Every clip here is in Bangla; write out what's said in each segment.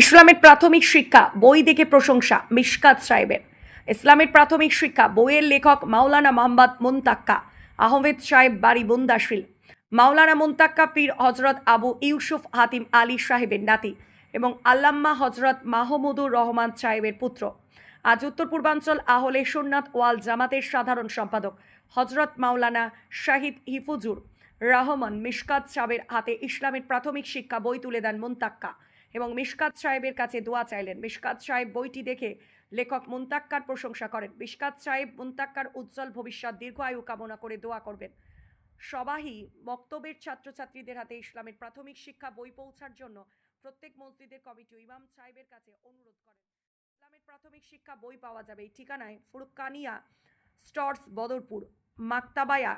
ইসলামের প্রাথমিক শিক্ষা, বই দেখে প্রশংসা, মিশকাত সাহেবের। ইসলামের প্রাথমিক শিক্ষা, বইয়ের লেখক মাওলানা মোহাম্মদ মুন্তাক্কা, আহমেদ সাহেব বাড়ি বুন্দাশিল মাওলানা মুন্তাক্কা পীর হজরত আবু ইউসুফ হাতিম আলী সাহেবের নাতি এবং আল্লাম্মা হজরত মাহমুদুর রহমান সাহেবের পুত্র। আজ উত্তর পূর্বাঞ্চল আহলে সুন্নাত ওয়াল জামাতের সাধারণ সম্পাদক হজরত মাওলানা শাহিদ হিফুজুর রহমান মিশকাত সাহেবের হাতে ইসলামের প্রাথমিক শিক্ষা, বই তুলে দেন মুন্তাক্কা। এবং মিশকাত সাহেবের কাছে দোয়া চাইলেন। মিশকাত সাহেব বইটি দেখে লেখক মুন্তাক্কার প্রশংসা করেন। মিশকাত সাহেব মুন্তাক্কার উজ্জ্বল ভবিষ্যৎ, দীর্ঘ আয়ু কামনা করে দোয়া করবেন। সবাই বক্তব্যের ছাত্রছাত্রীদের হাতে ইসলামের প্রাথমিক শিক্ষা বই পৌঁছার জন্য প্রত্যেক মসজিদের কমিটি ইমাম সাহেবের কাছে অনুরোধ করেন। ইসলামের প্রাথমিক শিক্ষা বই পাওয়া যাবে এই ঠিকানায় ফুরকানিয়া স্টর্স, বদরপুর, মাক্তাবায়া,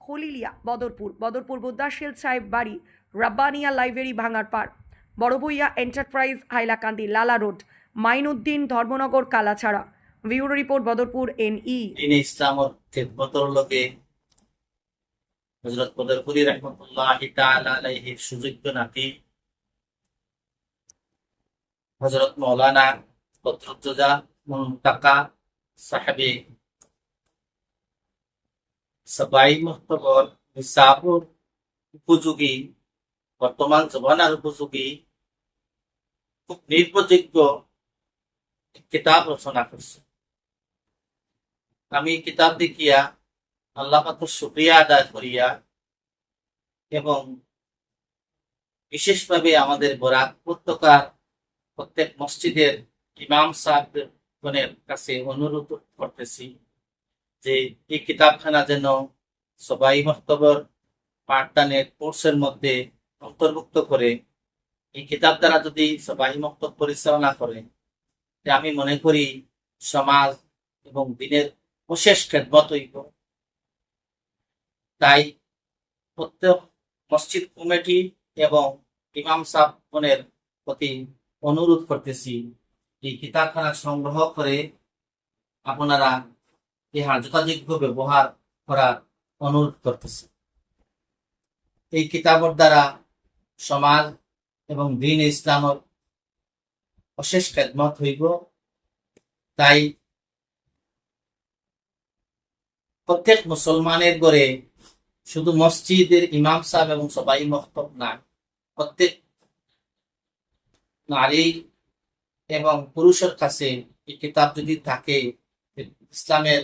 খলিলিয়া, বদরপুর। বদরপুর বুদ্দাশিল সাহেব বাড়ি, রাব্বানিয়া লাইব্রেরি ভাঙার পাড় Barbhuiya enterprise, Hailakandi Lala road, Mainuddin Dharmanagar Kalachhara. Bureau report, Badarpur N E হজরত নাতি মৌলানা বদরুজ্জা মুন্তাকা সাহেবে সবাই মহতবর উপযোগী বর্তমান জমানার উপযোগী, খুব নির্ভরযোগ্য কিতাব রচনা করছে। আমি কিতাব দেখিয়া আল্লাহ পাকের শুক্রিয়া আদায় করিয়া এবং বিশেষভাবে আমাদের বরাক উপত্যকার প্রত্যেক মসজিদের ইমাম সাহেবের কাছে অনুরোধ করতেছি যে এই কিতাবখানা যেন সবাই মস্তবর পাঠদানের কোর্সের মধ্যে অন্তর্ভুক্ত করে এই কিতাব দ্বারা যদি সবাই মক্তব পরিচালনা করে আমি মনে করি সমাজ এবং দিনের অশেষ খেদমত হইব। তাই প্রত্যেক মসজিদ কমিটি এবং ইমাম সাহেবের প্রতি অনুরোধ করতেছি, এই কিতাবখানা সংগ্রহ করে আপনারা ইহার যথাযোগ্য ব্যবহার করার অনুরোধ করতেছি। এই কিতাবের দ্বারা সমাজ এবং দিন ইসলামের অশেষ খেদমত হইব। তাই প্রত্যেক মুসলমানের গড়ে শুধু মসজিদের ইমাম সাহেব এবং সবাই মহতব না, প্রত্যেক নারী এবং পুরুষের কাছে এই কিতাব যদি থাকে ইসলামের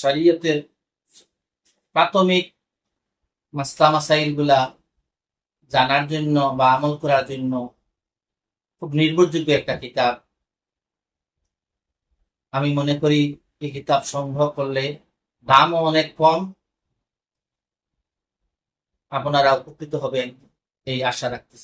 শরীয়তের প্রাথমিক মাসলা মাসাইলগুলা জানার জন্য বা আমল করার জন্য খুব নির্ভরযোগ্য একটা কিতাব। আমি মনে করি এই কিতাব সংগ্রহ করলে দামও অনেক কম। আপনারা উপকৃত হবেন, এই আশা রাখতেছি।